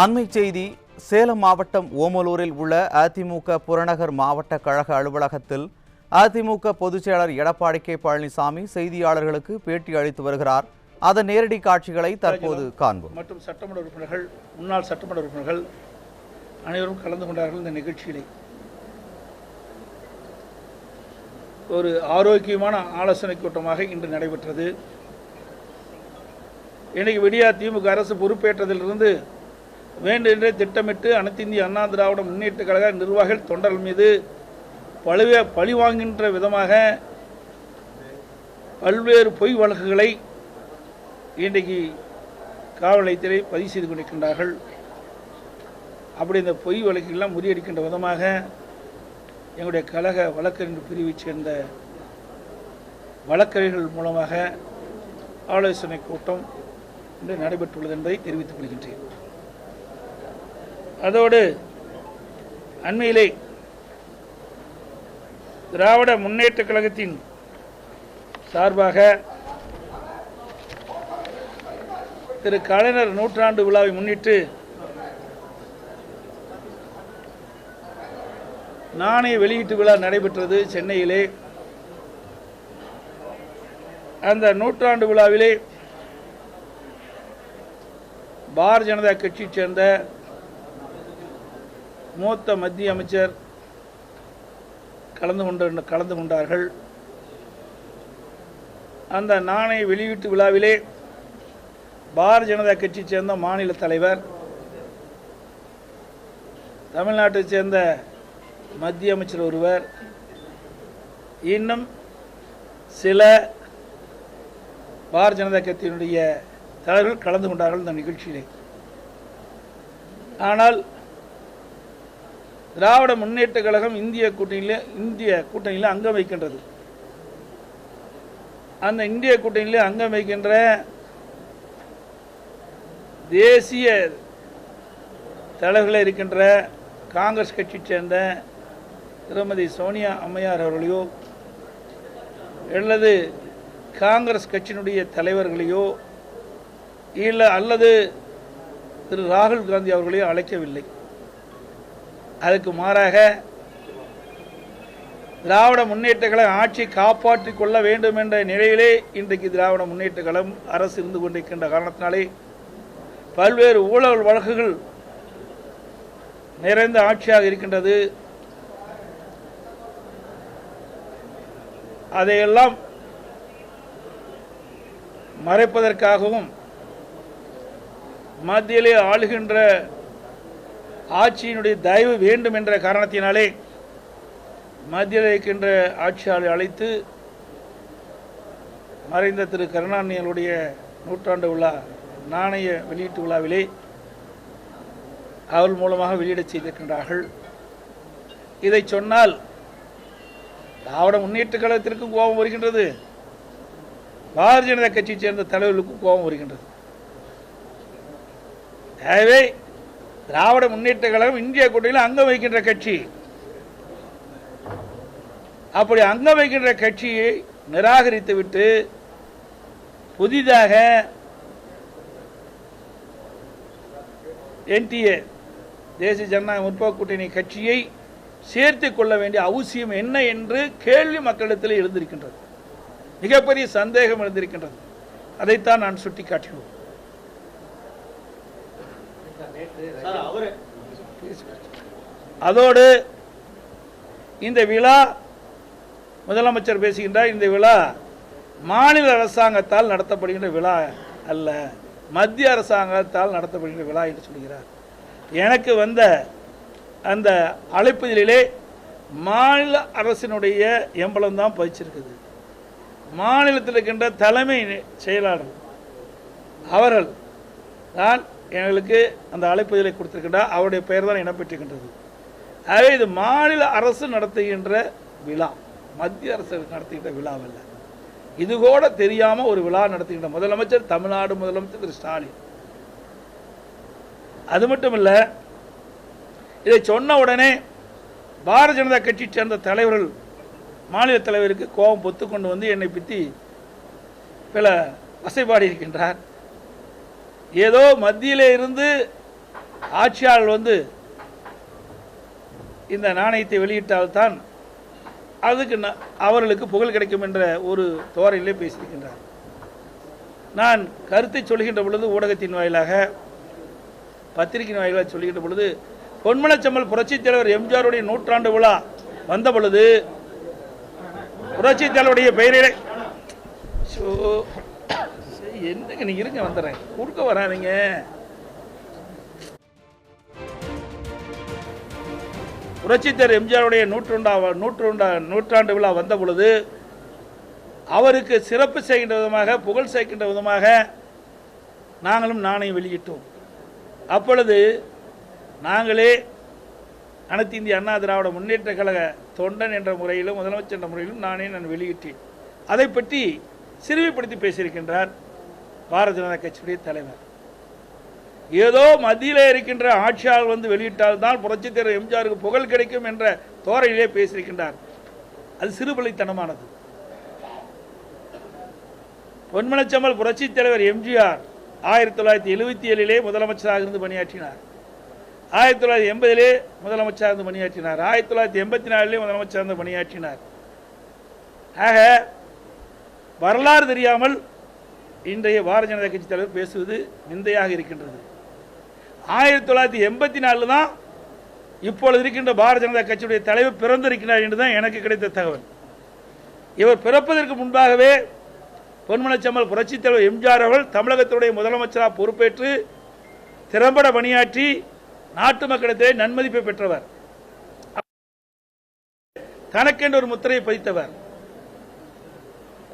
அண்மை செய்தி சேலம் மாவட்டம் ஓமலூரில் உள்ள அதிமுக புறநகர் மாவட்ட கழக அலுவலகத்தில் அதிமுக பொதுச்செயலர் எடப்பாடி கே பழனிசாமி செய்தியாளர்களுக்கு பேட்டி அளித்து வருகிறார். அதன் நேரடி காட்சிகளை தற்போது காண்போம். மற்றும் சட்டமன்ற உறுப்பினர்கள் முன்னாள் சட்டமன்ற உறுப்பினர்கள் அனைவரும் கலந்து கொண்டார்கள் இந்த நிகழ்ச்சியிலே. ஒரு ஆரோக்கியமான ஆலோசனை கூட்டமாக இன்று நடைபெற்றது. இன்னைக்கு விடியா திமுக அரசு பொறுப்பேற்றதிலிருந்து வேண்டுமென்றே திட்டமிட்டு அனைத்து இந்திய அண்ணா திராவிட முன்னேற்ற கழக நிர்வாகிகள் தொண்டர்கள் மீது பழுவே பழிவாங்கின்ற விதமாக பல்வேறு பொய் வழக்குகளை இன்றைக்கு காவல் நிலையத்திலே பதிவு செய்து கொண்டிருக்கின்றார்கள். அப்படி இந்த பொய் வழக்குகள்லாம் முறியடிக்கின்ற விதமாக எங்களுடைய கழக வழக்கறிஞர் பிரிவைச் சேர்ந்த வழக்கறிஞர்கள் மூலமாக ஆலோசனை கூட்டம் இன்று நடைபெற்றுள்ளது என்பதை தெரிவித்துக் கொள்கின்றேன். அதோடு அண்மையிலே திராவிட முன்னேற்ற கழகத்தின் சார்பாக திரு கலைஞர் நூற்றாண்டு விழாவை முன்னிட்டு நாணய வெளியீட்டு விழா நடைபெற்றது சென்னையிலே. அந்த நூற்றாண்டு விழாவிலே பாரதிய ஜனதா கட்சியைச் சேர்ந்த மூத்த மத்திய அமைச்சர் கலந்து கொண்ட கலந்து கொண்டார்கள். அந்த நாணய வெளியீட்டு விழாவிலே பாரதிய ஜனதா கட்சி சேர்ந்த மாநில தலைவர் தமிழ்நாட்டை சேர்ந்த மத்திய அமைச்சர் ஒருவர் இன்னும் சில பாரதிய ஜனதா கட்சியினுடைய தலைவர்கள் கலந்து கொண்டார்கள் இந்த நிகழ்ச்சியிலே. ஆனால் திராவிட முன்னேற்ற கழகம் இந்திய கூட்டணியில் இந்திய கூட்டணியில் அங்கம் வைக்கின்றது. அந்த இந்திய கூட்டணியில் அங்கம் வைக்கின்ற தேசிய தலைவர்களாக இருக்கின்ற காங்கிரஸ் கட்சியை சேர்ந்த திருமதி சோனியா அம்மையார் அவர்களையோ அல்லது காங்கிரஸ் கட்சியினுடைய தலைவர்களையோ இல்லை அல்லது திரு ராகுல் காந்தி அவர்களையோ அழைக்கவில்லை. அதுக்கு மாறாக திராவிட முன்னேற்ற கழகம் ஆட்சி காப்பாற்றிக் கொள்ள வேண்டும் என்ற நிலையிலே இன்றைக்கு திராவிட முன்னேற்ற கழகம் அரசு இருந்து கொண்டிருக்கின்ற காரணத்தினாலே பல்வேறு ஊழல் வழக்குகள் நிறைந்த ஆட்சியாக இருக்கின்றது. அதையெல்லாம் மறைப்பதற்காகவும் மத்தியிலே ஆளுகின்ற ஆட்சியினுடைய தயவு வேண்டும் என்ற காரணத்தினாலே மத்தியில் இருக்கின்ற ஆட்சியாளரை அழைத்து மறைந்த திரு கருணாநிதிகளுடைய நூற்றாண்டு விழா நாணய வெளியீட்டு விழாவிலே அவள் மூலமாக வெளியிடச் செய்திருக்கின்றார்கள். இதை சொன்னால் திராவிட முன்னேற்ற கழகத்திற்கும் கோபம் வருகின்றது. பாரதிய ஜனதா கட்சியை சேர்ந்த தலைவர்களுக்கும் கோபம் வருகின்றது. எனவே திராவிட முன்னேற்ற கழகம் இந்திய கூட்டணியில் அங்கம் வைக்கின்ற கட்சி. அப்படி அங்கம் வைக்கின்ற கட்சியை நிராகரித்துவிட்டு புதிதாக என்டிஏ தேசிய ஜனநாயக முற்போக்கு கூட்டணி கட்சியை சேர்த்து கொள்ள வேண்டிய அவசியம் என்ன என்று கேள்வி மக்களிடத்தில் எழுந்திருக்கின்றது. மிகப்பெரிய சந்தேகம் எழுந்திருக்கின்றது. அதைத்தான் நான் சுட்டிக்காட்டினோம். அதோடு இந்த விழா முதலமைச்சர் பேசுகின்றார் இந்த விழா மாநில அரசாங்கத்தால் நடத்தப்படுகின்ற விழா அல்ல மத்திய அரசாங்கத்தால் நடத்தப்படுகின்ற விழா என்று சொல்கிறார். எனக்கு வந்த அந்த அழைப்புதலிலே மாநில அரசினுடைய எம்பளம் தான் பதிச்சிருக்குது. மாநிலத்தில் இருக்கின்ற தலைமை செயலாளர் அவர்கள் தான் எங்களுக்கு அந்த அழைப்புதலை கொடுத்திருக்கின்றார் அவருடைய பெயர் தான் இடம்பெற்றிருக்கின்றது. ஆகவே இது மாநில அரசு நடத்துகின்ற விழா. மத்திய அரசு நடத்துகின்ற விழாவல்ல. இது கூட தெரியாமல் ஒரு விழா நடத்துகின்ற முதலமைச்சர் தமிழ்நாடு முதலமைச்சர் திரு ஸ்டாலின். அது மட்டும் இல்லை இதை சொன்ன உடனே பாரதிய ஜனதா கட்சியை சேர்ந்த தலைவர்கள் மாநில தலைவருக்கு கோபம் பொத்துக்கொண்டு வந்து என்னை பற்றி பல வசைபாடி இருக்கின்றார் ஏதோ மத்தியிலே இருந்து ஆட்சியாளர் வந்து இந்த நாணயத்தை வெளியிட்டால்தான் அதுக்கு அவர்களுக்கு புகழ் கிடைக்கும் என்ற ஒரு தோரையிலே பேசியிருக்கின்றார். நான் கருத்தை சொல்கின்ற பொழுது ஊடகத்தின் வாயிலாக பத்திரிகையின் வாயிலாக சொல்கின்ற பொழுது பொன்மலச்சம்மல் புரட்சித் தலைவர் எம்ஜிஆருடைய நூற்றாண்டு விழா வந்த பொழுது புரட்சித் தலைவருடைய பெயரிலே என்னங்க நீங்க இருங்க வந்துடுறேன். குறுக்க வராதீங்க. புரட்சித்தர் எம்ஜிஆருடைய நூற்றுண்டா நூற்றுண்டா நூற்றாண்டு விழா வந்த பொழுது அவருக்கு சிறப்பு செய்கின்ற விதமாக புகழ் சேர்க்கின்ற விதமாக நாங்களும் நாணயம் வெளியிட்டோம். அப்பொழுது நாங்களே அனைத்து இந்திய அண்ணா திராவிட முன்னேற்ற கழக தொண்டன் என்ற முறையிலும் முதலமைச்சர் என்ற முறையிலும் நானே நான் வெளியிட்டேன். அதை பற்றி சிறுமைப்படுத்தி பேசியிருக்கின்றார். பாரதிய ஜனதா கட்சியுடைய தலைவர். ஏதோ மத்தியில் இருக்கின்ற ஆட்சியாளர் வந்து வெளியிட்டால் தான் தலைவர் எம்ஜிஆருக்கு புகழ் கிடைக்கும் என்ற தோரையிலே பேசியிருக்கின்றார். அது சிறுபலித்தனமானது பொன்மனச்சம்மல் புரட்சித் தலைவர் எம்ஜிஆர் ஆயிரத்தி தொள்ளாயிரத்தி எழுபத்தி ஏழிலே முதலமைச்சராக இருந்து பணியாற்றினார். ஆயிரத்தி தொள்ளாயிரத்தி எண்பதிலே முதலமைச்சராக இருந்து பணியாற்றினார். ஆயிரத்தி தொள்ளாயிரத்தி எண்பத்தி நாலிலே முதலமைச்சராக இருந்து பணியாற்றினார். ஆக வரலாறு தெரியாமல் இன்றைய பாரதிய ஜனதா கட்சி தலைவர் பேசுவது நிந்தையாக இருக்கின்றது. ஆயிரத்தி தொள்ளாயிரத்தி எண்பத்தி நாலில் தான் இப்பொழுது இருக்கின்ற பாரதிய ஜனதா கட்சியுடைய தலைவர் பிறந்திருக்கிறார் என்று தான் எனக்கு கிடைத்த தகவல். இவர் பிறப்பதற்கு முன்பாகவே பொன்மனச்சம்மல் புரட்சித் தலைவர் எம்ஜிஆர் அவர்கள் தமிழகத்துடைய முதலமைச்சராக பொறுப்பேற்று திறம்பட பணியாற்றி நாட்டு மக்களிடத்திலே நன்மதிப்பை பெற்றவர். தனக்கென்று ஒரு முத்திரையை பதித்தவர்.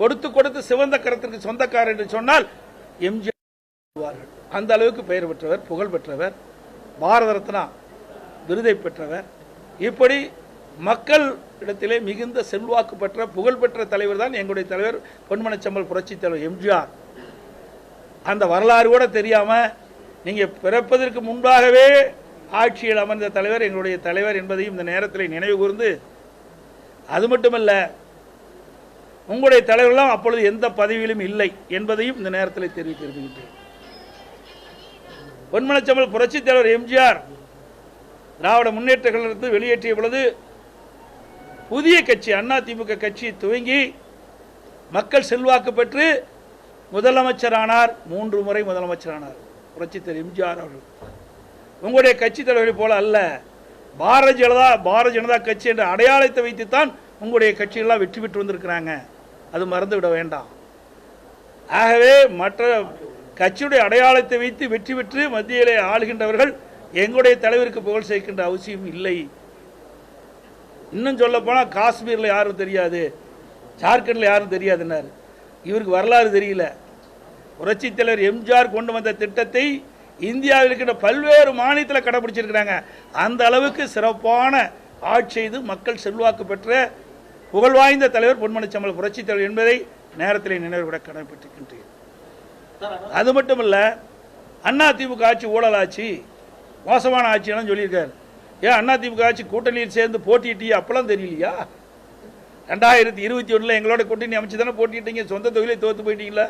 கொடுத்து கொடுத்து சிவந்த கரத்திற்கு சொந்தக்காரர் என்று சொன்னால் எம்ஜிஆர் அந்த அளவுக்கு பெயர் பெற்றவர் புகழ் பெற்றவர் பாரத ரத்னா விருதை பெற்றவர். இப்படி மக்கள் இடத்திலே மிகுந்த செல்வாக்கு பெற்ற புகழ் பெற்ற தலைவர் தான் எங்களுடைய தலைவர் பொன்மனச்சம்பல் புரட்சி தலைவர் எம்ஜிஆர் அந்த வரலாறு கூட தெரியாம நீங்க பிறப்பதற்கு முன்பாகவே ஆட்சியில் அமர்ந்த தலைவர் எங்களுடைய தலைவர் என்பதையும் இந்த நேரத்தில் நினைவு கூர்ந்து அது மட்டுமல்ல உங்களுடைய தலைவர்களாம் அப்பொழுது எந்த பதவியிலும் இல்லை என்பதையும் இந்த நேரத்தில் தெரிவிக்க விரும்புகின்றேன் பொன்மனச்சம்பல் புரட்சித் தலைவர் எம்ஜிஆர் திராவிட முன்னேற்ற கழகத்தில் வெளியேற்றிய பொழுது புதிய கட்சி அண்ணா திமுக கட்சி துவங்கி மக்கள் செல்வாக்கு பெற்று முதலமைச்சரானார் மூன்று முறை முதலமைச்சரானார். புரட்சி தலைவர் எம்ஜிஆர் அவர்கள். உங்களுடைய கட்சி தலைவரை போல அல்ல. பாரதிய ஜனதா பாரதிய ஜனதா கட்சி என்ற அடையாளத்தை வைத்துத்தான் உங்களுடைய கட்சியெல்லாம் வெற்றி பெற்று வந்திருக்கிறாங்க. அது மறந்து விட வேண்டாம். ஆகவே மற்ற கட்சியுடைய அடையாளத்தை வைத்து வெற்றி பெற்று மத்தியிலே ஆளுகின்றவர்கள் எங்களுடைய தலைவருக்கு புகழ் சேர்க்கின்ற அவசியம் இல்லை. இன்னும் சொல்ல போனால் காஷ்மீரில் யாரும் தெரியாது ஜார்க்கண்டில் யாரும் தெரியாதுன்னாரு. இவருக்கு வரலாறு தெரியல. புரட்சி தலைவர் எம்ஜிஆர் கொண்டு வந்த திட்டத்தை இந்தியாவில் இருக்கின்ற பல்வேறு மாநிலத்தில் கடைபிடிச்சிருக்கிறாங்க. அந்த அளவுக்கு சிறப்பான ஆட்சி செய்து மக்கள் செல்வாக்கு பெற்ற புகழ் வாய்ந்த தலைவர் பொன்மனச்சம்பல் புரட்சி தலைவர் என்பதை நேரத்தில் நினைவுபட கடமைப்பட்டிருக்கின்றேன் அது மட்டுமல்ல அண்ணா திமுக ஆட்சி ஊழல் ஆட்சி மோசமான ஆட்சியெல்லாம் சொல்லியிருக்காரு. ஏன் அண்ணா திமுக ஆட்சி கூட்டணியில் சேர்ந்து போட்டியிட்டீ அப்பெல்லாம் தெரியலையா? ரெண்டாயிரத்தி இருபத்தி ஒன்றில் எங்களோட கூட்டணி அமைச்சு தானே போட்டிட்டீங்க சொந்த தொகுதியிலே தோத்து போயிட்டீங்களா?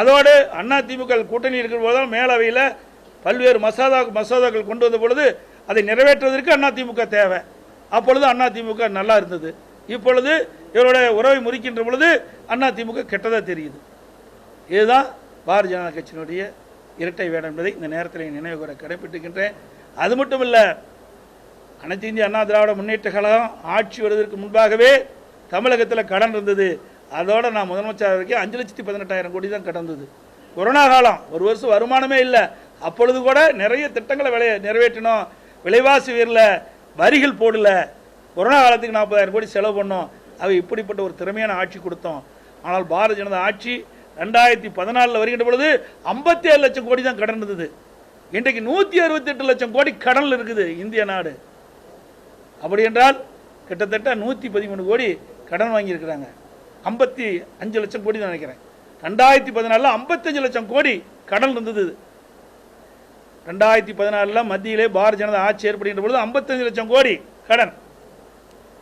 அதோடு அண்ணா திமுக கூட்டணி இருக்கிற போதுதான் மேலவையில் பல்வேறு மசோதா மசோதாக்கள் கொண்டு வந்த பொழுது அதை நிறைவேற்றுவதற்கு அண்ணா திமுக தேவை. அப்பொழுது அண்ணா திமுக நல்லா இருந்தது. இப்பொழுது இவருடைய உறவை முறிக்கின்ற பொழுது அண்ணா திமுக கெட்டதாக தெரியுது. இதுதான் பாரதிய ஜனதா கட்சியினுடைய இரட்டை வேடம் என்பதை இந்த நேரத்தில் நினைவு கூற கடைபிடிக்கின்றேன் அது மட்டும் இல்லை அனைத்து இந்திய அண்ணா திராவிட முன்னேற்ற கழகம் ஆட்சி வருவதற்கு முன்பாகவே தமிழகத்தில் கடன் இருந்தது. அதோட நான் முதலமைச்சர் வரைக்கும் அஞ்சு லட்சத்தி பதினெட்டாயிரம் கோடி தான் கடந்தது. கொரோனா காலம் ஒரு வருஷம் வருமானமே இல்லை. அப்பொழுது கூட நிறைய திட்டங்களை விளை நிறைவேற்றினோம். விலைவாசி உயரில். வரிகள் போடல. கொரோனா காலத்துக்கு நாற்பதாயிரம் கோடி செலவு பண்ணோம். அவை இப்படிப்பட்ட ஒரு திறமையான ஆட்சி கொடுத்தோம். ஆனால் பாரதிய ஜனதா ஆட்சி ரெண்டாயிரத்தி பதினாலில் வருகின்ற பொழுது ஐம்பத்தி ஏழு லட்சம் கோடி தான் கடன் இருந்தது. இன்றைக்கு நூற்றி அறுபத்தெட்டு லட்சம் கோடி கடனில் இருக்குது இந்திய நாடு. அப்படி என்றால் கிட்டத்தட்ட நூற்றி பதிமூணு கோடி கடன் வாங்கியிருக்கிறாங்க. ஐம்பத்தி அஞ்சு லட்சம் கோடி தான் நினைக்கிறேன். ரெண்டாயிரத்தி பதினாலில் ஐம்பத்தஞ்சு லட்சம் கோடி கடன் இருந்தது. ரெண்டாயிரத்தி பதினாலில் மத்தியிலே பாரதிய ஜனதா ஆட்சி ஏற்படுகின்ற பொழுது ஐம்பத்தஞ்சு லட்சம் கோடி கடன்.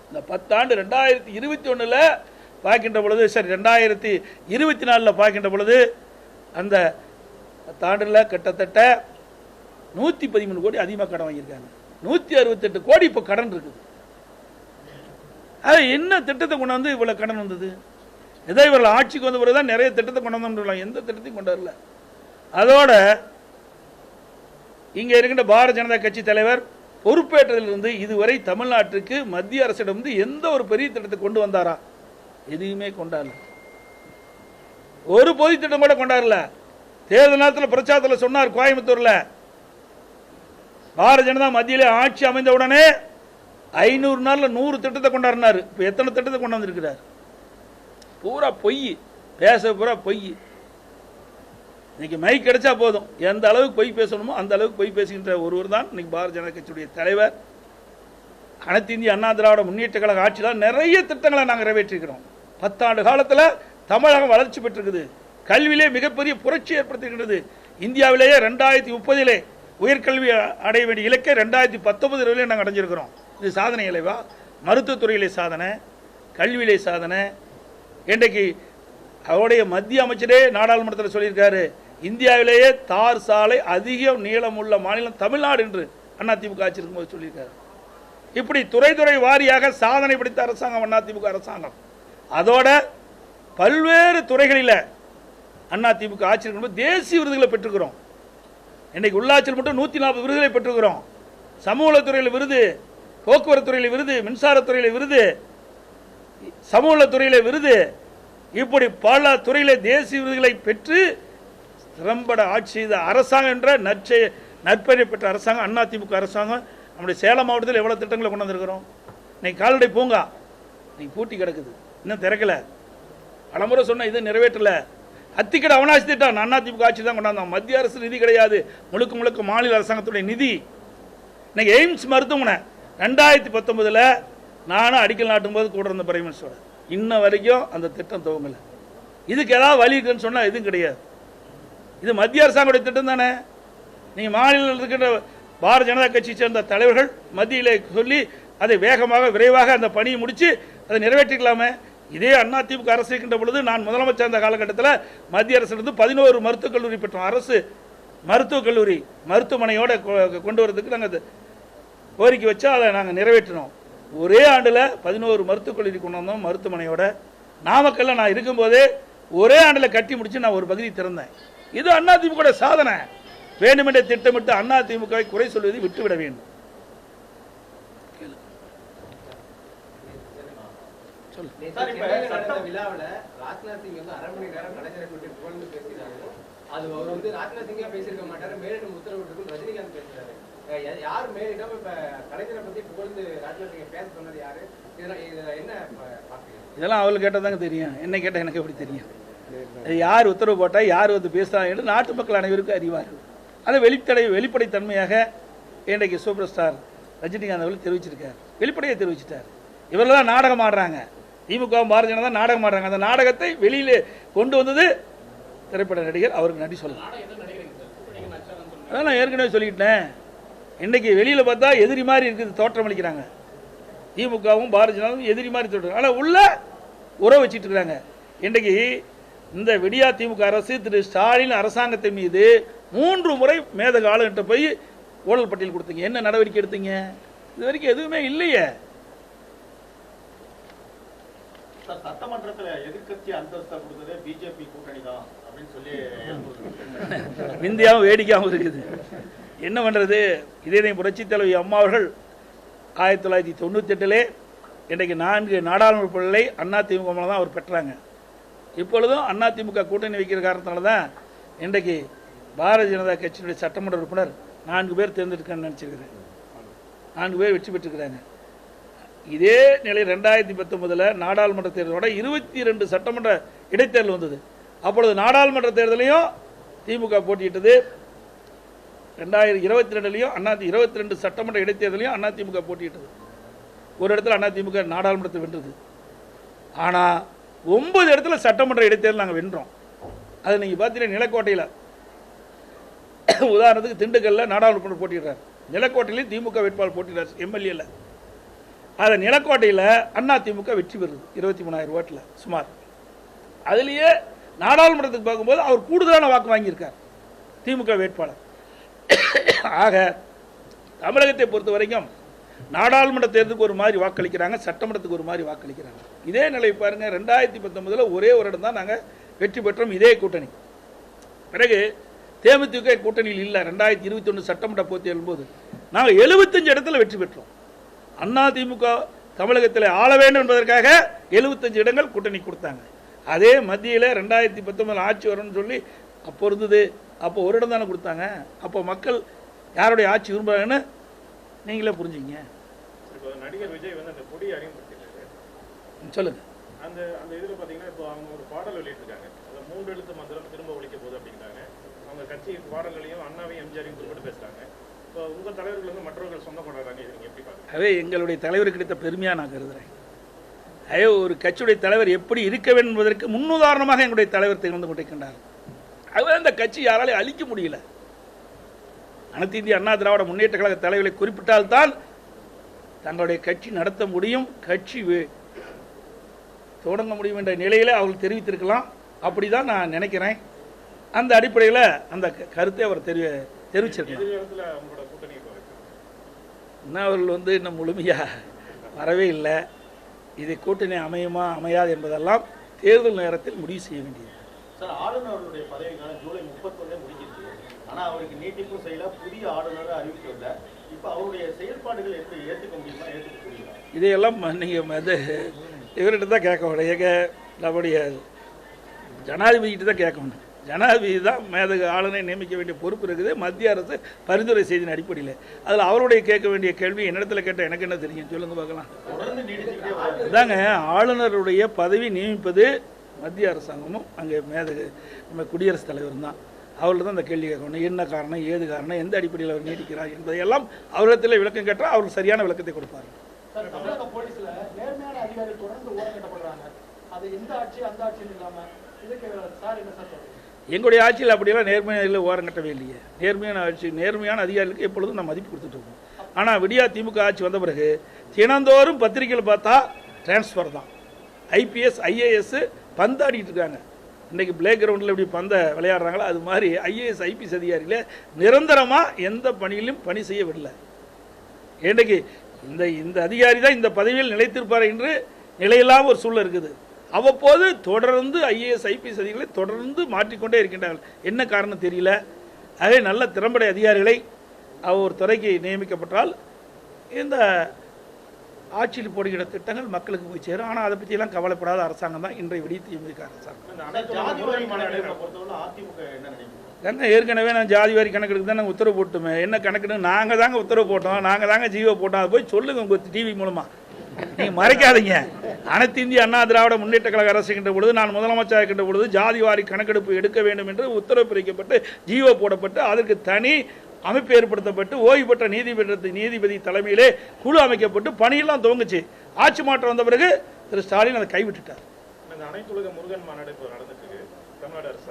இந்த பத்தாண்டு ரெண்டாயிரத்தி இருபத்தி ஒன்றில் பார்க்கின்ற பொழுது சரி ரெண்டாயிரத்தி இருபத்தி நாலில் பார்க்கின்ற பொழுது அந்த பத்தாண்டில் கிட்டத்தட்ட நூற்றி பதிமூணு கோடி அதிகமாக கடன் வாங்கியிருக்காங்க. நூற்றி அறுபத்தெட்டு கோடி இப்போ கடன் இருக்குது. அது என்ன திட்டத்தை கொண்டு வந்து இவ்வளோ கடன் வந்தது? ஏதோ இவர்கள் ஆட்சிக்கு வந்த பிறகு தான் நிறைய திட்டத்தை கொண்டு வந்தோம் எந்த திட்டத்தையும் கொண்டு வரல. அதோட இங்கே இருக்கின்ற பாரதிய ஜனதா கட்சி தலைவர் பொறுப்பேற்றதிலிருந்து இதுவரை தமிழ்நாட்டுக்கு மத்திய அரசிடமிருந்து எந்த ஒரு பெரிய திட்டத்தை கொண்டு வந்தாரா? எதையுமே கொண்டாடல. ஒரு பொது திட்டம் கூட கொண்டாடல. தேர்தல் நேரத்தில் பிரச்சாரத்தில் சொன்னார் கோயம்புத்தூர்ல. பாரதிய ஜனதா மத்தியில் ஆட்சி அமைந்த உடனே ஐநூறு நாளில் நூறு திட்டத்தை கொண்டாடினார். இப்போ எத்தனை திட்டத்தை கொண்டு வந்திருக்கிறார்? பூரா பொய். பேச பூரா பொய். இன்னைக்கு மைக் கிடைச்சா போதும். எந்த அளவுக்கு பொய் பேசணுமோ அந்த அளவுக்கு பொய் பேசுகின்ற ஒருவர் தான் இன்னைக்கு பாரதிய ஜனதா கட்சியுடைய தலைவர். அனைத்து இந்திய அண்ணா திராவிட முன்னேற்ற கழக ஆட்சியில் நிறைய திட்டங்களை நாங்கள் நிறைவேற்றிருக்கிறோம். பத்தாண்டு காலத்தில் தமிழகம் வளர்ச்சி பெற்றிருக்குது. கல்வியிலே மிகப்பெரிய புரட்சி ஏற்படுத்திருக்கிறது இந்தியாவிலேயே ரெண்டாயிரத்தி முப்பதிலே உயர்கல்வி அடைய வேண்டிய இலக்கை ரெண்டாயிரத்தி பத்தொன்பது இருபதிலே நாங்கள் அடைஞ்சிருக்கிறோம். இது சாதனை இலைவா மருத்துவத்துறையிலே சாதனை கல்வியிலே சாதனை. இன்றைக்கு அவருடைய மத்திய அமைச்சரே நாடாளுமன்றத்தில் சொல்லியிருக்காரு. இந்தியாவிலேயே தார் சாலை அதிக நீளமுள்ள மாநிலம் தமிழ்நாடு என்று அதிமுக ஆட்சி இருக்கும்போது சொல்லியிருக்காரு. இப்படி துறை துறை வாரியாக சாதனை படைத்த அரசாங்கம் அதிமுக அரசாங்கம். அதோட பல்வேறு துறைகளில் அதிமுக ஆட்சி இருக்கும்போது தேசிய விருதுகளை பெற்றுக்கிறோம் இன்னைக்கு உள்ளாட்சியில் மட்டும் நூற்றி நாற்பது விருதுகளை பெற்றுக்கிறோம் சமூகத்துறையில் விருது போக்குவரத்துறையில் விருது மின்சாரத்துறையில் விருது சமூக துறையில் விருது இப்படி பல துறையில் தேசிய விருதுகளை பெற்று திறம்பட ஆட்சி செய்த அரசாங்கம் என்ற நற்செய நற்பெயரை பெற்ற அரசாங்கம் அண்ணா திமுக அரசாங்கம் நம்முடைய சேலம் மாவட்டத்தில் எவ்வளோ திட்டங்களை கொண்டு வந்திருக்கிறோம்? இன்னைக்கு கால்நடை பூங்கா. இன்னைக்கு பூட்டி கிடக்குது. இன்னும் திறக்கல. பலமுறை சொன்ன இது நிறைவேற்றலை. அத்திக்கடை அவனாசி திட்டம். அதிமுக ஆட்சி தான் கொண்டாந்தோம். மத்திய அரசு நிதி கிடையாது. முழுக்க முழுக்க மாநில அரசாங்கத்துடைய நிதி. இன்னைக்கு எய்ம்ஸ் மருத்துவமனை. ரெண்டாயிரத்தி பத்தொன்பதில் நானும் அடிக்கல் நாட்டும் போது கூட இருந்த பிரைம் மினிஸ்டரோட இன்ன வரைக்கும் அந்த திட்டம் துவங்கலை. இதுக்கு ஏதாவது வழி இருக்குன்னு சொன்னால் எதுவும் கிடையாது. இது மத்திய அரசாங்கத்துடைய திட்டம் தானே? நீங்கள் மாநிலத்தில் இருக்கின்ற பாரதிய ஜனதா கட்சியை சேர்ந்த தலைவர்கள் மத்தியிலே சொல்லி அதை வேகமாக விரைவாக அந்த பணியை முடித்து அதை நிறைவேற்றிக்கலாமே? இதே அண்ணா திமுக அரசு இருக்கின்ற பொழுது நான் முதலமைச்சர் அந்த காலகட்டத்தில் மத்திய அரசிலிருந்து பதினோரு மருத்துவக் கல்லூரி பெற்றோம் அரசு மருத்துவக் கல்லூரி மருத்துவமனையோட கொ- கொண்டு வரதுக்கு நாங்கள் கோரிக்கை வச்சு அதை நாங்கள் நிறைவேற்றினோம். ஒரே ஆண்டில் பதினோரு மருத்துவக் கல்லூரி கொண்டு வந்தோம் மருத்துவமனையோட. நாமக்கல்ல நான் இருக்கும்போதே ஒரே ஆண்டில் கட்டி முடிச்சு நான் ஒரு பகுதி திறந்தேன். இது அதிமுக சாதனை. வேண்டுமென்றே திட்டமிட்டு அதிமுகவை குறை சொல்வதை விட்டுவிட வேண்டும். இதெல்லாம் அவளுக்கு கேட்டால் தாங்க தெரியும். என்ன கேட்டால் எனக்கு எப்படி தெரியும்? யார் உத்தரவு போட்டால் யார் வந்து பேசுகிறாங்க என்று நாட்டு மக்கள் அனைவருக்கும் அறிவார்கள். அதை வெளிப்படை வெளிப்படைத்தன்மையாக இன்றைக்கு சூப்பர் ஸ்டார் ரஜினிகாந்த் அவர்கள் தெரிவிச்சிருக்கார். வெளிப்படையை தெரிவிச்சிட்டார். இவர்கள் தான் நாடகம் ஆடுறாங்க. திமுக பாரதிய ஜனதா நாடகம் ஆடுறாங்க. அந்த நாடகத்தை வெளியில் கொண்டு வந்தது திரைப்பட நடிகர். அவருக்கு நன்றி சொல்லலாம் அதான் நான் ஏற்கனவே சொல்லிக்கிட்டேன். இன்றைக்கி வெளியில பார்த்தா எதிரி மாதிரி இருக்குது தோற்றம் அளிக்கிறாங்க. திமுகவும் பாரதிய ஜனதாவும் எதிரி மாதிரி தோற்றம் ஆனால் உள்ள உறவு வச்சிட்டு இருக்கிறாங்க. இன்றைக்கு இந்த விடியா திமுக அரசு திரு ஸ்டாலின் அரசாங்கத்தின் மீது மூன்று முறை மேதக ஆளுகிட்ட போய் ஊழல் பட்டியல் கொடுத்தீங்க. என்ன நடவடிக்கை எடுத்தீங்க? இது வரைக்கும் எதுவுமே இல்லையே. விந்தியாவும் வேடிக்கையாகவும் இருக்குது. என்ன பண்றது? இதே புரட்சி தலைவி அம்மா அவர்கள் ஆயிரத்தி தொள்ளாயிரத்தி தொண்ணூத்தி எட்டிலே இன்றைக்கு நான்கு நாடாளுமன்ற பிள்ளை அதிமுக தான் அவர் பெற்றாங்க. இப்பொழுதும் அதிமுக கூட்டணி வைக்கிற காரணத்தால தான் இன்றைக்கு பாரதிய ஜனதா கட்சியினுடைய சட்டமன்ற உறுப்பினர் நான்கு பேர் தேர்ந்தெடுக்கணும்னு நினச்சிருக்கிறேன். நான்கு பேர் வெற்றி பெற்றிருக்கிறாங்க. இதே நிலை ரெண்டாயிரத்தி பத்தொன்பதில் நாடாளுமன்ற தேர்தலோட இருபத்தி ரெண்டு சட்டமன்ற இடைத்தேர்தல் வந்தது. அப்பொழுது நாடாளுமன்ற தேர்தலையும் திமுக போட்டியிட்டது. ரெண்டாயிரத்தி இருபத்தி ரெண்டுலையும் அண்ணா இருபத்தி ரெண்டு சட்டமன்ற இடைத்தேர்தலையும் அதிமுக போட்டியிட்டது. ஒரு இடத்துல அதிமுக நாடாளுமன்றத்தை வென்றது. ஆனால் ஒன்பது இடத்துல சட்டமன்ற இடைத்தேர்தல் நாங்கள் வென்றோம். அது நீங்கள் பார்த்தீங்கன்னா நிலக்கோட்டையில். உதாரணத்துக்கு திண்டுக்கல்ல நாடாளுமன்ற போட்டிடுறார் நிலக்கோட்டையிலையும் திமுக வேட்பாளர் போட்டிடுறார் எம்எல்ஏல. அதை நிலக்கோட்டையில் அண்ணா திமுக வெற்றி பெறுது இருபத்தி மூணாயிரம் ஓட்டில் சுமார். அதுலேயே நாடாளுமன்றத்துக்கு பார்க்கும்போது அவர் கூடுதலான வாக்கு வாங்கியிருக்கார் திமுக வேட்பாளர். ஆக தமிழகத்தை பொறுத்த வரைக்கும் நாடாளுமன்ற தேர்தலுக்கு ஒரு மாதிரி வாக்களிக்கிறாங்க சட்டமன்றத்துக்கு ஒரு மாதிரி வாக்களிக்கிறாங்க. இதே நிலை பாருங்க ரெண்டாயிரத்தி பத்தொன்பதில் ஒரே ஒரு இடம் தான் நாங்கள் வெற்றி பெற்றோம் இதே கூட்டணி. பிறகு தேமுதிக கூட்டணியில் இல்லை ரெண்டாயிரத்தி இருபத்தி ஒன்று சட்டமன்ற போத்தி எழும்போது நாங்கள் எழுபத்தஞ்சு இடத்துல வெற்றி பெற்றோம். அண்ணா திமுக தமிழகத்தில் ஆள வேண்டும் என்பதற்காக எழுபத்தஞ்சு இடங்கள் கூட்டணி கொடுத்தாங்க. அதே மத்தியில் ரெண்டாயிரத்தி பத்தொன்பதில் ஆட்சி வரும்னு சொல்லி அப்போ இருந்தது அப்போ ஒரு இடம் தானே கொடுத்தாங்க. அப்போ மக்கள் யாருடைய ஆட்சி விரும்புகிறாங்கன்னு நீங்களே புரிஞ்சுங்க நடிகர் விஜய் வந்து அந்த கொடி அறிமுகப்படுத்திருக்காரு சொல்லுங்கள் அந்த அந்த இதில் பார்த்தீங்கன்னா இப்போ அவங்க ஒரு பாடல் வெளியிட்டிருக்காங்க. அந்த மூன்று எழுத்து மந்திரம் திரும்ப ஒழிக்க போகுது அப்படிங்கிறாங்க அவங்க கட்சி பாடல்களையும் அண்ணாவையும் எம்ஜிஆரையும் குறிப்பிட்டு பேசுறாங்க. இப்போ உங்கள் தலைவர்கள் வந்து மற்றவர்கள் சொந்தம் கொண்டாடுறாங்க இதை நீங்கள் எப்படி பார்க்குறீங்க அதே எங்களுடைய தலைவர் கிடைத்த பெருமையாக நான் கருதுகிறேன் அதே ஒரு கட்சியுடைய தலைவர் எப்படி இருக்க வேண்டும் என்பதற்கு முன்னுதாரணமாக எங்களுடைய தலைவர் திகழ்ந்து கொண்டிருக்கின்றார். அதுவே அந்த கட்சி யாராலையும் அழிக்க முடியல. அனைத்து இந்திய அண்ணா திராவிட முன்னேற்ற கழக தலைவர்களை குறிப்பிட்டால்தான் தங்களுடைய கட்சி நடத்த முடியும். கட்சி தொடங்க முடியும் என்ற நிலையில அவர்கள் தெரிவித்திருக்கலாம். அப்படிதான் நான் நினைக்கிறேன். அந்த அடிப்படையில் அந்த க- கருத்தை அவர் தெரி தெரிவிச்சிருக்கலாம். இன்னும் அவர்கள் வந்து இன்னும் முழுமையாக வரவே இல்லை. இது கூட்டணி அமையுமா அமையாது என்பதெல்லாம் தேர்தல் நேரத்தில் முடிவு செய்ய வேண்டியது. சார் ஆளுநருடைய பதவிக்கான ஜூலை முப்பத்தொன்னே முடிஞ்சிருச்சு. ஆனா அவருக்கு நீட்டிப்பும் செய்யல. புதிய ஆளுநரை அறிவிக்கவில்லை இப்ப அவருடைய செயல்பாடுகள் எப்படி ஏத்துக்க முடியுமா ஏத்துக்க முடியுமா? இதையெல்லாம் நீங்கள் அது இவர்கிட்ட தான் கேட்கணும் எங்க நம்முடைய ஜனாதிபதிகிட்ட தான் கேட்கணும் ஜனாதிபதி தான் மேதகு ஆளுநரை நியமிக்க வேண்டிய பொறுப்பு இருக்குது. மத்திய அரசு பரிந்துரை செய்தின் அடிப்படையில். அதில் அவருடைய கேட்க வேண்டிய கேள்வி என்னிடத்தில் கேட்ட எனக்கு என்ன தெரியும்? சொல்லுங்க பார்க்கலாம். தொடர்ந்து ஆளுநருடைய பதவி நியமிப்பது மத்திய அரசாங்கமும் அங்கே மேதகு நம்ம குடியரசுத் தலைவர் தான். அவர்கிட்ட தான் அந்த கேள்வி கேட்கணும் என்ன காரணம் ஏது காரணம் எந்த அடிப்படையில் அவர் நீடிக்கிறார் என்பதையெல்லாம் அவரிடத்தில் விளக்கம் கேட்டால் அவர் சரியான விளக்கத்தை கொடுப்பார் சார் தமிழக போலீஸ்ல நேர்மையான அதிகாரிகள் தொடர்ந்து ஓரங்கட்டப்படுறாங்க அது இந்த ஆட்சி அந்த ஆட்சின்னு இல்லாம இதுக்கு சார் என்ன சார் சொல்றீங்க? எங்களுடைய ஆட்சியில் அப்படியெல்லாம் நேர்மையான ஓரம் கட்டவே இல்லையே. நேர்மையான ஆட்சி நேர்மையான அதிகாரிகளுக்கு எப்பொழுதும் நம்ம மதிப்பு கொடுத்துட்டு இருக்கோம். ஆனால் விடியா திமுக ஆட்சி வந்த பிறகு தினந்தோறும் பத்திரிகையில் பார்த்தா டிரான்ஸ்ஃபர் தான். ஐபிஎஸ் ஐஏஎஸ் பந்தாடிட்டு இருக்காங்க. இன்றைக்கி பிளே கிரவுண்டில் எப்படி பந்த விளையாடுறாங்களோ? அது மாதிரி ஐஏஎஸ் ஐபிஎஸ் அதிகாரிகளே நிரந்தரமாக எந்த பணியிலும் பணி செய்ய விடல. இன்றைக்கு இந்த இந்த அதிகாரி தான் இந்த பதவியில் நிலைத்திருப்பார் என்று நிலையில்லாம ஒரு சூழல் இருக்குது. அவ்வப்போது தொடர்ந்து ஐஏஎஸ் ஐபிஎஸ் அதிகாரிகளை தொடர்ந்து மாற்றிக்கொண்டே இருக்கின்றார்கள். என்ன காரணம் தெரியல. அதே நல்ல திறம்பட அதிகாரிகளை அவர் ஒரு துறைக்கு நியமிக்கப்பட்டால் இந்த ஆட்சியில் போடுகிற திட்டங்கள் மக்களுக்கு போய் சேரும். ஆனால் அதை பற்றியெல்லாம் கவலைப்படாத அரசாங்கம் தான் இன்றைய விடிய திமுக அரசாங்கம். என்ன ஏற்கனவே நான் ஜாதி வாரி கணக்கெடுக்கு தான் நாங்கள் உத்தரவு போட்டுமே. என்ன கணக்குன்னு நாங்கள் தாங்க உத்தரவு போட்டோம். நாங்கள் தாங்க ஜீவோ போட்டோம். அது போய் சொல்லுங்க உங்கள் டிவி மூலமாக நீங்கள் மறைக்காதீங்க. அனைத்து இந்திய அண்ணா திராவிட முன்னேற்ற கழக அரசு இருக்கின்ற பொழுது நான் முதலமைச்சர் இருக்கின்ற பொழுது ஜாதி வாரி கணக்கெடுப்பு எடுக்க வேண்டும் என்று உத்தரவு பிரிக்கப்பட்டு ஜீவோ போடப்பட்டு அதற்கு தனி அமைப்பு ஏற்படுத்தப்பட்டு ஓய்வு பெற்ற நீதிமன்றத்து நீதிபதி தலைமையிலே குழு அமைக்கப்பட்டு பணியெல்லாம் துவங்குச்சு. ஆட்சி மாற்றம் வந்த பிறகு திரு ஸ்டாலின் அதை கைவிட்டுட்டார். அனைத்துலக முருகன் மாநாடு இப்போ நடந்துட்டு தமிழ்நாடு அரசு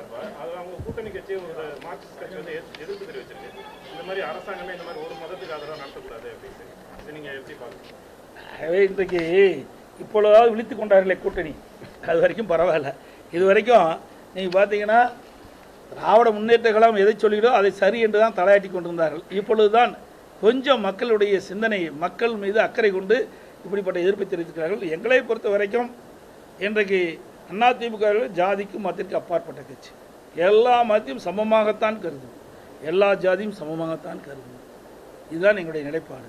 கூட்டணி கட்சி ஒரு மார்க்சிஸ்ட் கட்சி வந்து எதிர்ப்பு தெரிவிச்சிருக்கு. இந்த மாதிரி அரசாங்கமே இந்த மாதிரி ஒரு மதத்துக்கு ஆதரவாக நடத்தக்கூடாது அப்படின்னு இதை நீங்க எப்படி பார்க்குறீங்க? இன்றைக்கு இப்பொழுதாவது விழித்து கொண்டார்களே கூட்டணி. அது வரைக்கும் பரவாயில்ல. இது வரைக்கும் நீங்கள் பார்த்தீங்கன்னா திராவிட முன்னேற்ற கழகம் எதை சொல்கிறோ அதை சரி என்று தான் தலையாட்டி கொண்டிருந்தார்கள். இப்பொழுதுதான் கொஞ்சம் மக்களுடைய சிந்தனை மக்கள் மீது அக்கறை கொண்டு இப்படிப்பட்ட எதிர்ப்பை தெரிவித்திருக்கிறார்கள். எங்களை பொறுத்த வரைக்கும் இன்றைக்கு அதிமுக ஜாதிக்கும் மதத்திற்கு அப்பாற்பட்ட கட்சி. எல்லா மதத்தையும் சமமாகத்தான் கருதும். எல்லா ஜாதியும் சமமாகத்தான் கருதும். இதுதான் எங்களுடைய நிலைப்பாடு.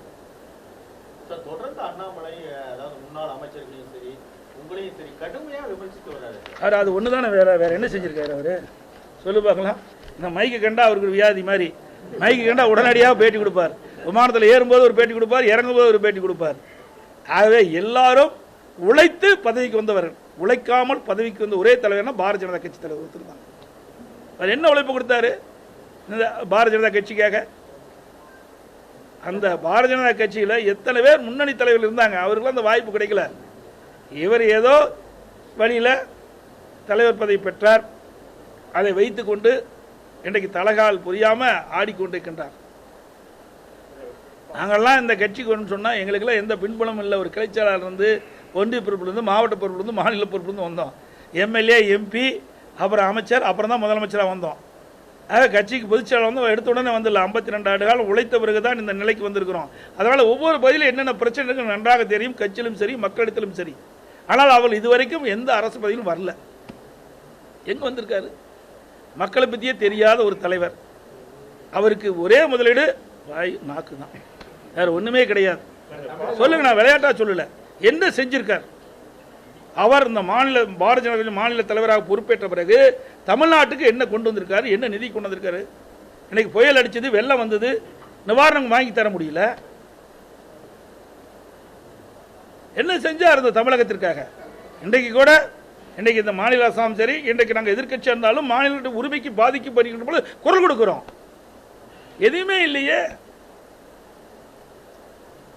தொடர்ந்து அண்ணாமலை அதாவது முன்னாள் அமைச்சர்களையும் சரி உங்களையும் சரி கடுமையா விமர்சித்து வர்றாரு. அவர் அது ஒன்று தானே வேற வேற என்ன செஞ்சிருக்காரு அவர்? சொல்லு பார்க்கலாம். இந்த மைக்கு கண்டா அவருக்கு வியாதி மாதிரி. மைக்கு கண்டா உடனடியாக பேட்டி கொடுப்பார். விமானத்தில் ஏறும்போது ஒரு பேட்டி கொடுப்பார் இறங்கும்போது ஒரு பேட்டி கொடுப்பார். ஆகவே எல்லாரும் உழைத்து பதவிக்கு வந்தவர்கள். உழைக்காமல் பதவிக்கு வந்த ஒரே தலைவர்னா பாரதிய ஜனதா கட்சி தலைவர் ஒருத்தர் தான். அவர் என்ன உழைப்பு கொடுத்தாரு? இந்த பாரதிய ஜனதா கட்சிக்காக? அந்த பாரதிய ஜனதா கட்சியில் எத்தனை பேர் முன்னணி தலைவர்கள் இருந்தாங்க? அவருக்குலாம் அந்த வாய்ப்பு கிடைக்கல. இவர் ஏதோ வழியில் தலைவர் பதவி பெற்றார். அதை வைத்துக்கொண்டு இன்றைக்கு தலகால் புரியாமல் ஆடிக்கொண்டிருக்கின்றார். நாங்கள்லாம் இந்த கட்சிக்கு வரணும்னு சொன்னால் எங்களுக்கெல்லாம் எந்த பின்புலமும் இல்லை. ஒரு கிளைச்சாளர் இருந்து ஒன்றிய பொறுப்புலேருந்து மாவட்ட பொறுப்புலேருந்து மாநில பொறுப்புலேருந்து வந்தோம். எம்எல்ஏ எம்பி அப்புறம் அமைச்சர் அப்புறம் தான் முதலமைச்சராக வந்தோம். ஆக கட்சிக்கு பொதுச்செயலாளர் வந்து எடுத்த உடனே வந்துடல ஐம்பத்தி ரெண்டு ஆண்டு காலம் உழைத்த பிறகு தான் இந்த நிலைக்கு வந்திருக்கிறோம். அதனால் ஒவ்வொரு பதிலும் என்னென்ன பிரச்சனை இருக்குன்னு நன்றாக தெரியும் கட்சியிலும் சரி மக்களிடத்திலும் சரி. ஆனால் அவர் இதுவரைக்கும் எந்த அரசு பதிலும் வரல. எங்கே வந்திருக்காரு? மக்களை பற்றியே தெரியாத ஒரு தலைவர். அவருக்கு ஒரே முதலீடு வாய் நாக்கு தான் வேறு ஒன்றுமே கிடையாது. சொல்லுங்க நான் விளையாட்டாக சொல்லலை. என்ன செஞ்சுருக்கார்? அவர் இந்த மாநில பாரதிய ஜனதா கட்சி மாநில தலைவராக பொறுப்பேற்ற பிறகு தமிழ்நாட்டுக்கு என்ன கொண்டு வந்திருக்காரு? என்ன நிதி கொண்டு வந்திருக்காரு? இன்னைக்கு புயல் அடிச்சது வெள்ளம் வந்தது நிவாரணம் வாங்கி தர முடியல. என்ன செஞ்சார் இந்த தமிழகத்திற்காக? இன்றைக்கு கூட இன்றைக்கு இந்த மாநில அரசாங்கம் சரி இன்றைக்கு நாங்கள் எதிர்க்கட்சியாக இருந்தாலும் மாநில உரிமைக்கு பாதிக்கப்படுகின்ற பொழுது குரல் கொடுக்கிறோம். எதுவுமே இல்லையே.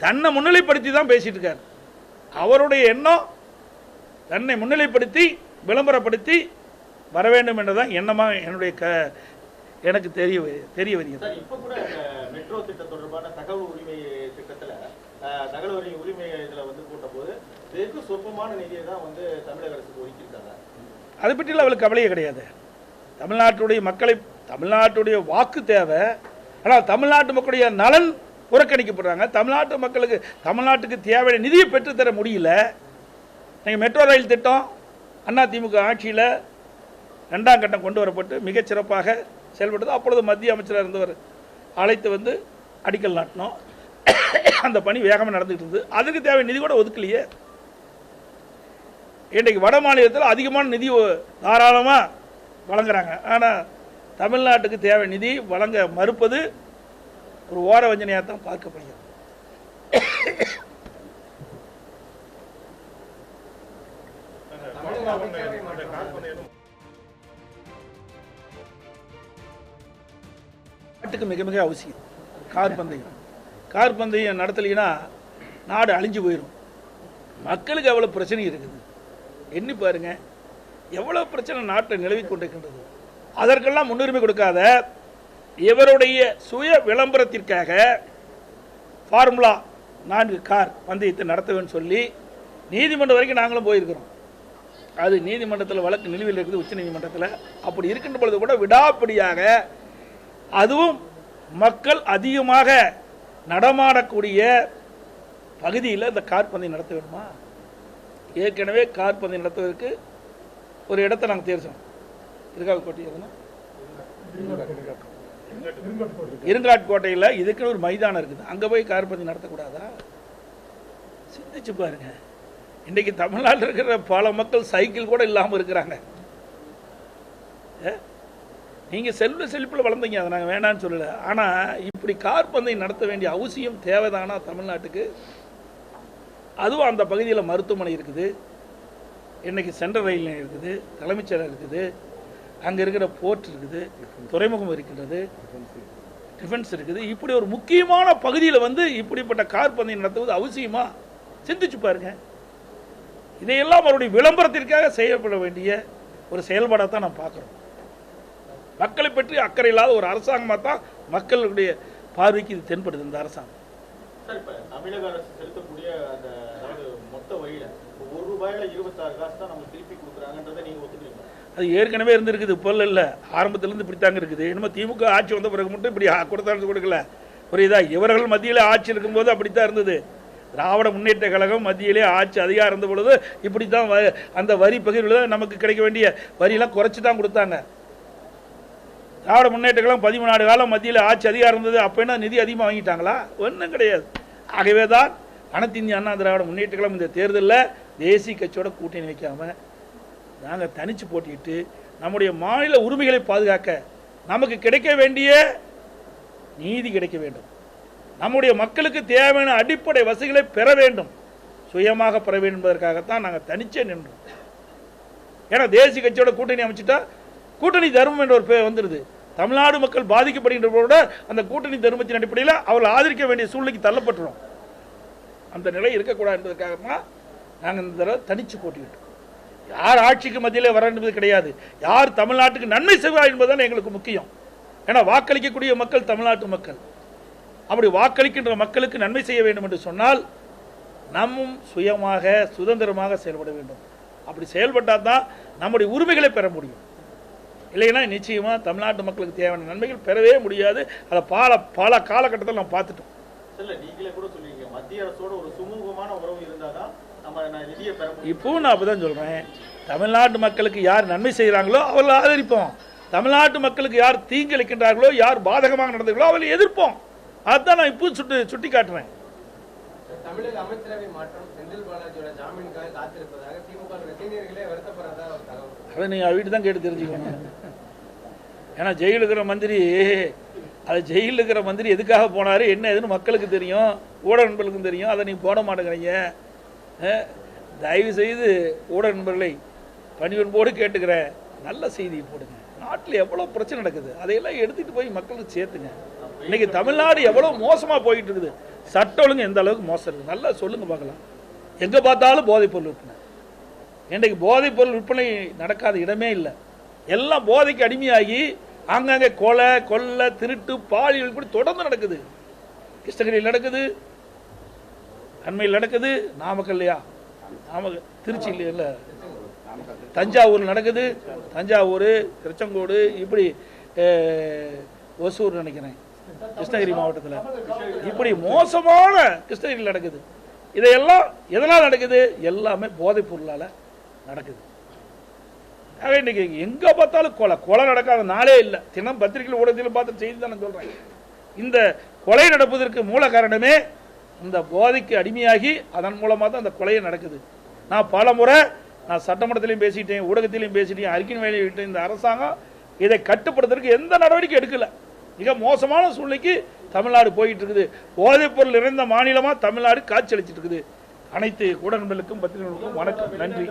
தன்னை முன்னிலைப்படுத்தி தான் பேசிட்டு இருக்கார். அவருடைய எண்ணம் தன்னை முன்னிலைப்படுத்தி விளம்பரப்படுத்தி வர வேண்டும் என்றதான் எண்ணமா என்னுடைய க எனக்கு தெரிய தெரிய வருகிறது. இப்ப கூட மெட்ரோ திட்டம் தொடர்பான தகவல் உரிமை திட்டத்துல தகவல் உரிமை உரிமை இதுல வந்து போட்டபோது வெகு சொற்பமான நிதியை தான் வந்து தமிழக அரசுக்கு ஒதுக்கியிருக்காங்க. அதை பற்றிலாம் அவளுக்கு கவலையே கிடையாது. தமிழ்நாட்டுடைய மக்களை தமிழ்நாட்டுடைய வாக்கு தேவை. ஆனால் தமிழ்நாட்டு மக்களுடைய நலன் புறக்கணிக்கப்படுறாங்க. தமிழ்நாட்டு மக்களுக்கு தமிழ்நாட்டுக்கு தேவையான நிதியை பெற்றுத்தர முடியல. நீங்கள் மெட்ரோ ரயில் திட்டம் அண்ணா திமுக ஆட்சியில் ரெண்டாம் கட்டம் கொண்டு வரப்பட்டு மிகச் சிறப்பாக செயல்பட்டது. அப்பொழுது மத்திய அமைச்சராக இருந்தவர் அழைத்து வந்து அடிக்கல் நாட்டினோம். அந்த பணி வேகமாக நடந்துகிட்டு இருந்தது. அதுக்கு தேவை நிதி கூட ஒதுக்கலையே. இன்றைக்கு வட மாநிலத்தில் அதிகமான நிதி தாராளமாக வழங்குறாங்க. ஆனால் தமிழ்நாட்டுக்கு தேவை நிதி வழங்க மறுப்பது ஒரு ஓர வஞ்சனையாக தான் பார்க்கப்படுகிறது இந்த கால்பந்து நாட்டுக்கு மிக மிக அவசியம். கார் பந்தயம். கார் பந்தயம் நடத்தலைன்னா நாடு அழிஞ்சு போயிடும் மக்களுக்கு எவ்வளோ பிரச்சனை இருக்குது? எண்ணி பாருங்க. எவ்வளோ பிரச்சனை நாட்டை நிலவி கொண்டிருக்கின்றது? அதற்கெல்லாம் முன்னுரிமை கொடுக்காத இவருடைய சுய விளம்பரத்திற்காக ஃபார்முலா நான்கு கார் பந்தயத்தை நடத்துவேன்னு சொல்லி நீதிமன்றம் வரைக்கும் நாங்களும் போயிருக்கிறோம். அது நீதிமன்றத்தில் வழக்கு நிலுவையில் இருக்குது உச்ச நீதிமன்றத்தில். அப்படி இருக்கின்ற பொழுது கூட விடாப்பிடியாக அதுவும் மக்கள் அதிகமாக நடமாடக்கூடிய பகுதியில் இந்த கார் பந்தயம் நடத்த வேணுமா ஏற்கனவே கார் பந்தயம் நடத்துவதற்கு ஒரு இடத்தை நாங்கள் தேர்ச்சோம் இருக்காக்கோட்டை எதுனா? இருங்காட்கோட்டையில் இதுக்குன்னு ஒரு மைதானம் இருக்குது. அங்கே போய் கார் பந்தயம் நடத்தக்கூடாதா? சிந்திச்சு பாருங்க. இன்னைக்கு தமிழ்நாட்டில் இருக்கிற பல மக்கள் சைக்கிள் கூட இல்லாமல் இருக்கிறாங்க. நீங்கள் செல்வ செழிப்பில் வளர்ந்தீங்க அதை நாங்கள் வேணான்னு சொல்லலை. ஆனால் இப்படி கார் பந்தயம் நடத்த வேண்டிய அவசியம் தேவைதானா தமிழ்நாட்டுக்கு? அதுவும் அந்த பகுதியில் மருத்துவமனை இருக்குது. இன்னைக்கு சென்ட்ரல் ரயில் நிலையம் இருக்குது தலைமைச் செயலகம் இருக்குது. அங்கே இருக்கிற போர்ட் இருக்குது துறைமுகம் இருக்கின்றது. டிஃபென்ஸ் இருக்குது. இப்படி ஒரு முக்கியமான பகுதியில் வந்து இப்படிப்பட்ட கார் பந்தயம் நடத்துவது அவசியமாக சிந்திச்சு பாருங்கள் இதையெல்லாம் அவருடைய விளம்பரத்திற்காக செய்யப்பட வேண்டிய ஒரு செயல்பாடாக தான் நான் பார்க்குறோம். மக்களை பற்றி அக்கறை இல்லாத ஒரு அரசாங்கமாக தான் மக்களுடைய பார்வைக்கு இது தென்படுது இந்த அரசாங்கம். சார் இப்ப தமிழக அரசு செலுத்தக்கூடிய அந்த அதாவது மொத்த வழியில இப்ப ஒரு ரூபாயில இருபத்தாறு காசு தான் நம்ம திருப்பி கொடுக்குறாங்கன்றதை நீங்க ஒத்துக்கிறீங்களா? அது ஏற்கனவே இருந்திருக்குது இப்போ இல்லை ஆரம்பத்திலேருந்து இப்படி தாங்க இருக்குது. என்னமோ திமுக ஆட்சி வந்த பிறகு மட்டும் இப்படி கொடுத்தாலும் கொடுக்கல. புரியுதா? இவர்கள் மத்தியில் ஆட்சி இருக்கும்போது அப்படித்தான் இருந்தது. திராவிட முன்னேற்ற கழகம் மத்தியிலே ஆட்சி அதிகாரம் இருந்த பொழுது இப்படி தான் வ- அந்த வரி பகிர்வில் நமக்கு கிடைக்க வேண்டிய வரியெல்லாம் குறைச்சி தான் கொடுத்தாங்க. திராவிட முன்னேற்ற கழகம் பதிமூணு ஆண்டு காலம் மத்தியில் ஆட்சி அதிகாரம் இருந்தது அப்போ என்ன நிதி அதிகமாக வாங்கிட்டாங்களா? ஒன்றும் கிடையாது. ஆகவே தான் அனைத்து இந்திய அண்ணா திராவிட முன்னேற்ற கழகம் இந்த தேர்தலில் தேசிய கட்சியோட கூட்டணி வைக்காம நாங்கள் தனித்து போட்டிட்டு நம்முடைய மாநில உரிமைகளை பாதுகாக்க நமக்கு கிடைக்க வேண்டிய நீதி கிடைக்க வேண்டும். நம்முடைய மக்களுக்கு தேவையான அடிப்படை வசதிகளை பெற வேண்டும். சுயமாக பெற வேண்டும் என்பதற்காகத்தான் நாங்கள் தனிச்சே நின்றோம். ஏன்னா தேசிய கட்சியோட கூட்டணி அமைச்சிட்டா கூட்டணி தர்மம் என்ற ஒரு பேர் வந்துடுது தமிழ்நாடு மக்கள் பாதிக்கப்படுகின்ற போது அந்த கூட்டணி தர்மத்தின் அடிப்படையில் அவர்கள் ஆதரிக்க வேண்டிய சூழ்நிலைக்கு தள்ளப்பட்டுரும் அந்த நிலை இருக்கக்கூடாது என்பதற்காக தான் நாங்கள் இந்த தடவை தனிச்சு போட்டியிட்டோம். யார் ஆட்சிக்கு மத்தியிலே வர என்பது கிடையாது. யார் தமிழ்நாட்டுக்கு நன்மை செய்வார் என்பதுதான் எங்களுக்கு முக்கியம். ஏன்னா வாக்களிக்கக்கூடிய மக்கள் தமிழ்நாட்டு மக்கள். அப்படி வாக்களிக்கின்ற மக்களுக்கு நன்மை செய்ய வேண்டும் என்று சொன்னால் நம்மும் சுயமாக சுதந்திரமாக செயல்பட வேண்டும். அப்படி செயல்பட்டால் தான் நம்முடைய உரிமைகளை பெற முடியும். இல்லைன்னா நிச்சயமாக தமிழ்நாட்டு மக்களுக்கு தேவையான நன்மைகள் பெறவே முடியாது. அதை பல பல காலகட்டத்தில் நம்ம பார்த்துட்டோம். இல்ல நீங்களே கூட மத்திய அரசோட ஒரு சுமூகமான உறவு இப்பவும் நான் அப்படி தான் சொல்கிறேன் தமிழ்நாட்டு மக்களுக்கு யார் நன்மை செய்கிறாங்களோ அவர்களை ஆதரிப்போம். தமிழ்நாட்டு மக்களுக்கு யார் தீங்கிழைக்கின்றார்களோ யார் பாதகமாக நடந்துகளோ அவர்களை எதிர்ப்போம். அதுதான் நான் இப்போ சுட்டு சுட்டி காட்டுறேன். தமிழக அமைச்சரவை மாற்றம் செந்தில் பாலாஜியோட ஜாமீனுக்காக காத்திருப்பதாக திமுக ரசிகர்களே வருத்தப்படுறதா ஒரு தகவல். அதை நீங்கள் வீட்டு தான் கேட்டு தெரிஞ்சுக்கணும் ஏன்னா ஜெயிலில் இருக்கிற மந்திரி அது ஜெயிலில் இருக்கிற மந்திரி எதுக்காக போனார் என்ன ஏதுன்னு மக்களுக்கு தெரியும் ஊடக நண்பர்களுக்கும் தெரியும். அதை நீ போட மாட்டேங்கிறீங்க. தயவு செய்து ஊடக நண்பர்களை பணிவன்போடு கேட்டுக்கிறேன் நல்ல செய்தியை போடுங்க. நாட்டில் எவ்வளோ பிரச்சனை நடக்குது அதையெல்லாம் எடுத்துகிட்டு போய் மக்களுக்கு சேர்த்துங்க. இன்னைக்கு தமிழ்நாடு எவ்வளோ மோசமாக போயிட்டு இருக்குது. சட்ட ஒழுங்கு எந்த அளவுக்கு மோசம் இருக்குது? நல்லா சொல்லுங்க பார்க்கலாம். எங்கே பார்த்தாலும் போதைப்பொருள் விற்பனை. இன்றைக்கு போதைப் பொருள் விற்பனை நடக்காத இடமே இல்லை. எல்லாம் போதைக்கு அடிமையாகி அங்கங்கே கொலை கொள்ளை திருட்டு பாலியல் இப்படி தொடர்ந்து நடக்குது. கிருஷ்ணகிரியில் நடக்குது. அண்மையில் நடக்குது. நாமக்கல்லையா நாமக்கல் திருச்சியில் இல்லை. தஞ்சாவூர் நடக்குது. தஞ்சாவூர் திருச்செங்கோடு இப்படி ஒசூர் நினைக்கிறேன். கிருஷ்ணகிரி மாவட்டத்தில். இப்படி மோசமான கிருஷ்ணகிரியில் நடக்குது. இதையெல்லாம் எதனால் நடக்குது? எல்லாமே போதைப் பொருளால் நடக்குது. ஆக இன்னைக்கு எங்கே பார்த்தாலும் கொலை. கொலை நடக்காத நாளே இல்லை. தினம் பத்திரிகையில் ஊடகத்திலும் பார்த்து செய்தி தான் நான் சொல்கிறேன் இந்த கொலை நடப்பதற்கு மூல காரணமே இந்த போதைக்கு அடிமையாகி அதன் மூலமாக தான் அந்த கொலையை நடக்குது. நான் பல முறை நான் சட்டமன்றத்திலையும் பேசிட்டேன் ஊடகத்திலையும் பேசிட்டேன் அறிக்கை வெளியிட்டேன் இந்த அரசாங்கம் இதை கட்டுப்படுத்துறதுக்கு எந்த நடவடிக்கை எடுக்கல. மிக மோசமான சூழ்நிலைக்கு தமிழ்நாடு போயிட்டு இருக்குது போதைப் பொருள் நிறைந்த மாநிலமாக தமிழ்நாடு காட்சி அளிச்சிட்டு இருக்குது அனைத்து ஊடகங்களுக்கும் பத்திரிகைகளுக்கும் வணக்கம். நன்றி.